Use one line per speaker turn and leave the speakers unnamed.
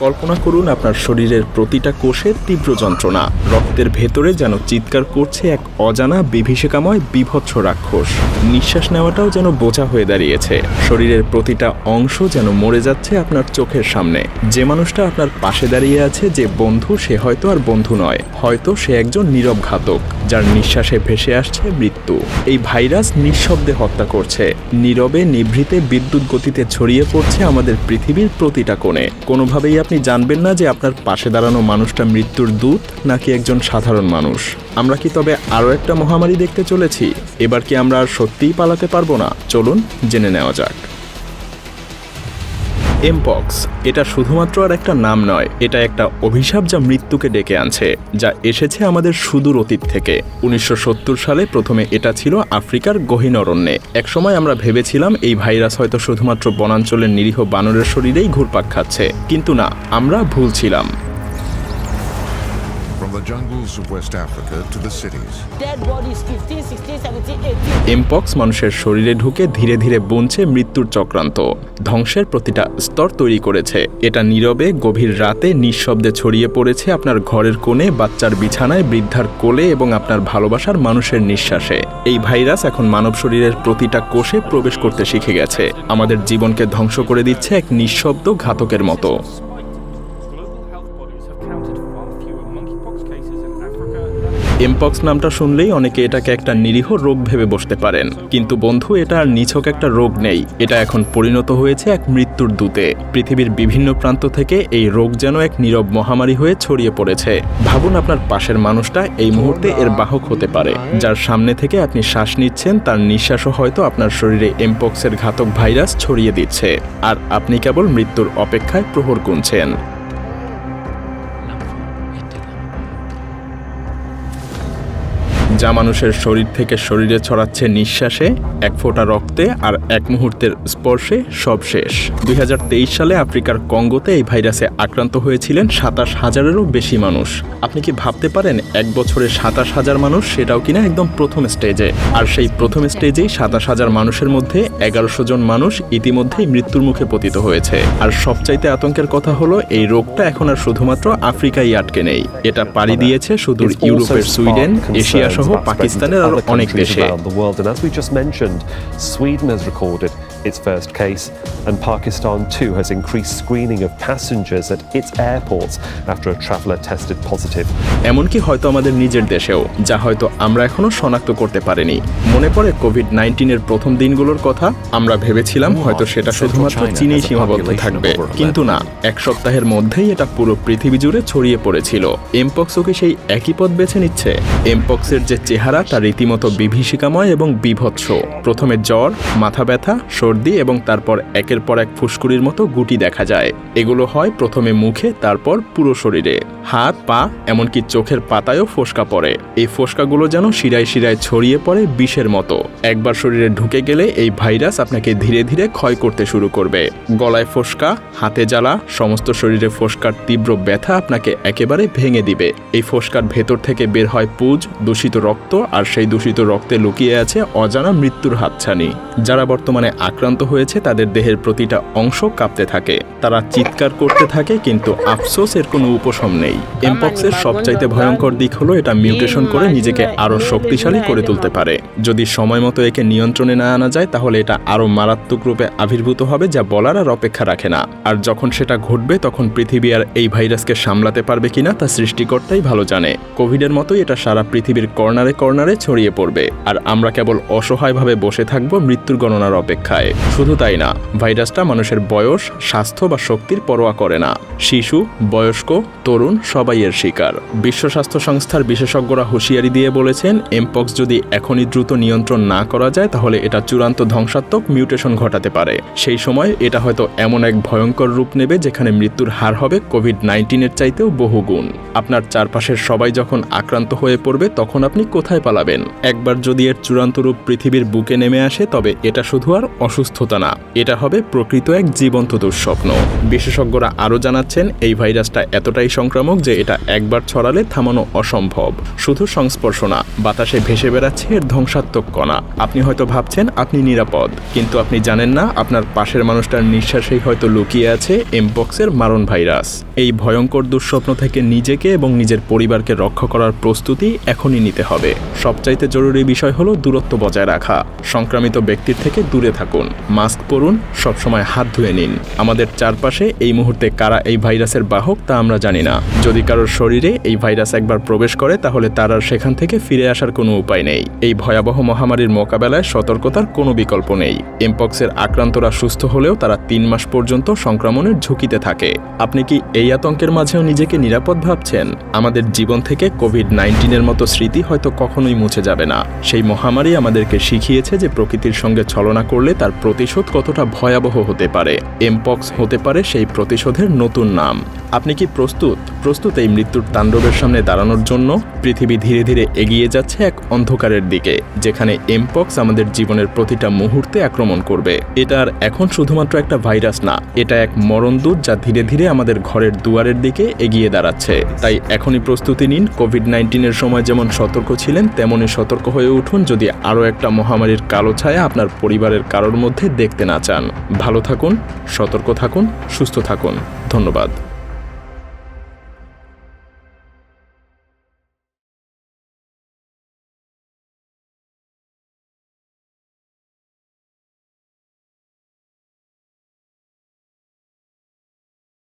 কল্পনা করুন আপনার শরীরের প্রতিটা কোষে তীব্র যন্ত্রণা। রক্তের ভেতরে যেন চিৎকার করছে এক অজানা বিভীষিকাময় বিভৎস রাক্ষস। নিঃশ্বাস নেওয়াটাও যেন বোঝা হয়ে দাঁড়িয়েছে। শরীরের প্রতিটা অংশ যেন মরে যাচ্ছে আপনার চোখের সামনে। যে মানুষটা আপনার পাশে দাঁড়িয়ে আছে, যে বন্ধু, সে হয়তো আর বন্ধু নয়। হয়তো সে একজন নীরব ঘাতক, যার নিঃশ্বাসে ভেসে আসছে মৃত্যু। এই ভাইরাস নিঃশব্দে হত্যা করছে। নীরবে, নিভৃতে বিদ্যুৎ গতিতে ছড়িয়ে পড়ছে আমাদের পৃথিবীর প্রতিটা কোণে। কোনোভাবেই আপনি জানবেন না যে আপনার পাশে দাঁড়ানো মানুষটা মৃত্যুর দূত নাকি একজন সাধারণ মানুষ। আমরা কি তবে আরও একটা মহামারী দেখতে চলেছি? এবার কি আমরা আর সত্যিই পালাতে পারব না? চলুন জেনে নেওয়া যাক। এমপক্স এটা শুধুমাত্র আর একটা নাম নয়, এটা একটা অভিশাপ যা মৃত্যুকে ডেকে আনছে, যা এসেছে আমাদের সুদূর অতীত থেকে। উনিশশো সত্তর সালে প্রথমে এটা ছিল আফ্রিকার গহীন অরণ্যে। একসময় আমরা ভেবেছিলাম এই ভাইরাস হয়তো শুধুমাত্র বনাঞ্চলের নিরীহ বানরের শরীরেই ঘুরপাক খাচ্ছে, কিন্তু না, আমরা ভুল ছিলাম।
The jungles of West Africa to the cities,
dead bodies 15, 16, 17, 18.
Mpox মানুষের শরীরে ঢুকে ধীরে ধীরে বুনছে মৃত্যুর চক্রান্ত। ধ্বংসের প্রতিটা স্তর তৈরি করেছে। এটা নীরবে গভীর রাতে নিঃশব্দে ছড়িয়ে পড়েছে আপনার ঘরের কোণে বাচ্চার বিছানায় বৃদ্ধার কোলে এবং আপনার ভালোবাসার মানুষের নিঃশ্বাসে। এই ভাইরাস এখন মানব শরীরের প্রতিটা কোষে প্রবেশ করতে শিখে গেছে। আমাদের জীবনকে ধ্বংস করে দিচ্ছে এক নিঃশব্দ ঘাতকের মতো। এমপক্স নামটা শুনলেই অনেকে এটাকে একটা নিরীহ রোগ ভেবে বসতে পারেন। কিন্তু বন্ধু, এটা আর নিছক একটা রোগ নেই। এটা এখন পরিণত হয়েছে এক মৃত্যুর দূতে। পৃথিবীর বিভিন্ন প্রান্ত থেকে এই রোগ যেন এক নীরব মহামারী হয়ে ছড়িয়ে পড়েছে। ভাবুন আপনার পাশের মানুষটা এই মুহূর্তে এর বাহক হতে পারে। যার সামনে থেকে আপনি শ্বাস নিচ্ছেন, তার নিঃশ্বাসও হয়তো আপনার শরীরে এমপক্সের ঘাতক ভাইরাস ছড়িয়ে দিচ্ছে। আর আপনি কেবল মৃত্যুর অপেক্ষায় প্রহর গুনছেন। যা মানুষের শরীর থেকে শরীরে ছড়াচ্ছে নিঃশ্বাসে এক ফোঁটা রক্তে আর এক মুহূর্তের স্পর্শে সব শেষ। দুই হাজার তেইশ সালে আফ্রিকার কঙ্গোতে এই ভাইরাসে আক্রান্ত হয়েছিলেন সাতাশ হাজারেরও বেশি মানুষ। আপনি কি ভাবতে পারেন এক বছরে সাতাশ হাজার মানুষ সেটাও কিনা একদম প্রথম স্টেজে? আর সেই প্রথম স্টেজেই সাতাশ হাজার মানুষের মধ্যে এগারোশো জন মানুষ ইতিমধ্যেই মৃত্যুর মুখে পতিত হয়েছে। আর সবচাইতে আতঙ্কের কথা হলো এই রোগটা এখন আর শুধুমাত্র আফ্রিকায় আটকে নেই। এটা পাড়ি দিয়েছে সুদূর ইউরোপের সুইডেন এশিয়া সহ পাকিস্তানের
spreading
আরো
to other
অনেক
countries
দেশে
its first case, and Pakistan too has increased screening of passengers at its airports after a traveller tested positive.
এমনকি হয়তো আমাদের নিজের দেশেও যা হয়তো আমরা এখনও শনাক্ত করতে পারিনি। মনে পড়ে কোভিড নাইন্টিনের প্রথম দিনগুলোর কথা? আমরা ভেবেছিলাম হয়তো সেটা শুধুমাত্র চীনেই সীমাবদ্ধ থাকবে। কিন্তু না এক সপ্তাহের মধ্যেই এটা পুরো পৃথিবী জুড়ে ছড়িয়ে পড়েছিল। এমপক্সও কি সেই একই পথ বেছে নিচ্ছে? এমপক্সের যে চেহারা তা রীতিমতো বিভীষিকাময় এবং বিভৎস। প্রথমে জ্বর মাথা ব্যথা সর্দি এবং তারপর একের পর এক ফুসকুড়ির মতো গুটি দেখা যায়। এগুলো হয় প্রথমে মুখে, তারপর পুরো শরীরে। হাত, পা, এমনকি চোখের পাতায়ও ফোসকা পড়ে। এই ফোসকাগুলো যেন শিরায় শিরায় ছড়িয়ে পড়ে বিষের মতো। একবার শরীরে ঢুকে গেলে এই ভাইরাস আপনাকে ধীরে ধীরে ক্ষয় করতে শুরু করবে। গলায় ফোসকা, হাতে জ্বালা, সমস্ত শরীরে ফোসকার তীব্র ব্যথা আপনাকে একেবারে ভেঙে দিবে। এই ফোসকার ভেতর থেকে বের হয় পুজ, দূষিত রক্ত, আর সেই দূষিত রক্তে লুকিয়ে আছে অজানা মৃত্যুর হাতছানি। যারা বর্তমানে আক্রান্ত হয়েছে, তাদের দেহের প্রতিটা অংশ কাঁপতে থাকে। তারা চিৎকার করতে থাকে, কিন্তু আফসোস এর কোনো উপশম নেই। এমপক্সের সবচাইতে ভয়ঙ্কর দিক হলো এটা মিউটেশন করে নিজেকে আরও শক্তিশালী করে তুলতে পারে। যদি সময় মতো একে নিয়ন্ত্রণে না আনা যায়, তাহলে এটা আরও মারাত্মক রূপে আবির্ভূত হবে, যা বলার আর অপেক্ষা রাখে না। আর যখন সেটা ঘটবে, তখন পৃথিবী আর এই ভাইরাসকে সামলাতে পারবে কিনা, তা সৃষ্টিকর্তাই ভালো জানে। কোভিডের মতোই এটা সারা পৃথিবীর কর্নারে কর্নারে ছড়িয়ে পড়বে। আর আমরা কেবল অসহায়ভাবে বসে থাকব মৃত্যুর গণনার অপেক্ষায়। শুধু তাই না, ভাইরাসটা মানুষের বয়স, স্বাস্থ্য বা শক্তির পরোয়া করে না। শিশু, বয়স্ক, তরুণ সবাই এর শিকার। বিশ্ব স্বাস্থ্য সংস্থার বিশেষজ্ঞরা হুঁশিয়ারি দিয়ে বলেছেন এমপক্স যদি এখনই দ্রুত নিয়ন্ত্রণ না করা যায়, তাহলে এটা চূড়ান্ত ধ্বংসাত্মক মিউটেশন ঘটাতে পারে। সেই সময় এটা হয়তো এমন এক ভয়ঙ্কর রূপ নেবে যেখানে মৃত্যুর হার হবে কোভিড নাইন্টিনের চাইতেও বহুগুণ। আপনার চারপাশের সবাই যখন আক্রান্ত হয়ে পড়বে, তখন আপনি কোথায় পালাবেন? একবার যদি এর চূড়ান্ত রূপ পৃথিবীর বুকে নেমে আসে, তবে এটা শুধু আর অসুস্থতা না। এটা হবে প্রকৃত এক জীবন্ত দুঃস্বপ্ন। বিশেষজ্ঞরা আরও জানাচ্ছেন, এই ভাইরাসটা এতটাই সংক্রামক যে এটা একবার ছড়ালে থামানো অসম্ভব। শুধু সংস্পর্শ না, বাতাসে ভেসে বেড়াচ্ছে এর ধ্বংসাত্মক কণা। আপনি হয়তো ভাবছেন, আপনি নিরাপদ। কিন্তু আপনি জানেন না, আপনার পাশের মানুষটার নিঃশ্বাসেই হয়তো লুকিয়ে আছে এমপক্সের মারণ ভাইরাস। এই ভয়ঙ্কর দুঃস্বপ্ন থেকে নিজেকে এবং নিজের পরিবারকে রক্ষা করার প্রস্তুতি এখনই নিতে হবে। সবচাইতে জরুরি বিষয় হলো দূরত্ব বজায় রাখা। সংক্রামিত ব্যক্তির থেকে দূরে থাকুন। মাস্ক পরুন, সবসময় হাত ধুয়ে নিন। আমাদের চারপাশে এই মুহূর্তে কারা এই ভাইরাসের বাহক তা আমরা জানি না। যদি কারোর শরীরে এই ভাইরাস একবার প্রবেশ করে, তাহলে তার আর সেখান থেকে ফিরে আসার কোনো উপায় নেই। এই ভয়াবহ মহামারীর মোকাবেলায় সতর্কতার কোনো বিকল্প নেই। এমপক্সের আক্রান্তরা সুস্থ হলেও তারা তিন মাস পর্যন্ত সংক্রমণের ঝুঁকিতে থাকে। আপনি কি এই আতঙ্কের মাঝেও নিজেকে নিরাপদ ভাবছেন? আমাদের জীবন থেকে কোভিড নাইন্টিনের মতো স্মৃতি হয়তো কখনোই মুছে যাবে না। সেই মহামারী আমাদেরকে শিখিয়েছে যে প্রকৃতির সঙ্গে ছলনা করলে তার প্রতিশোধ কতটা ভয়াবহ হতে পারে? এমপক্স হতে পারে সেই প্রতিশোধের নতুন নাম। আপনি কি প্রস্তুত? প্রস্তুত এই মৃত্যুর তাণ্ডবের সামনে দাঁড়ানোর জন্য? পৃথিবী ধীরে ধীরে এগিয়ে যাচ্ছে এক অন্ধকারের দিকে, যেখানে এমপক্স আমাদের জীবনের প্রতিটা মুহূর্তে আক্রমণ করবে। এটা আর এখন শুধুমাত্র একটা ভাইরাস না, এটা এক মরণদূত যা ধীরে ধীরে আমাদের ঘরের দুয়ারের দিকে এগিয়ে দাঁড়াচ্ছে। তাই এখনই প্রস্তুতি নিন কোভিড নাইন্টিনের সময় যেমন সতর্ক ছিলেন, তেমনই সতর্ক হয়ে উঠুন যদি আরও একটা মহামারীর কালো ছায়া আপনার পরিবারের কারোর মধ্যে দেখতে না চান। ভালো থাকুন, সতর্ক থাকুন, সুস্থ থাকুন। ধন্যবাদ।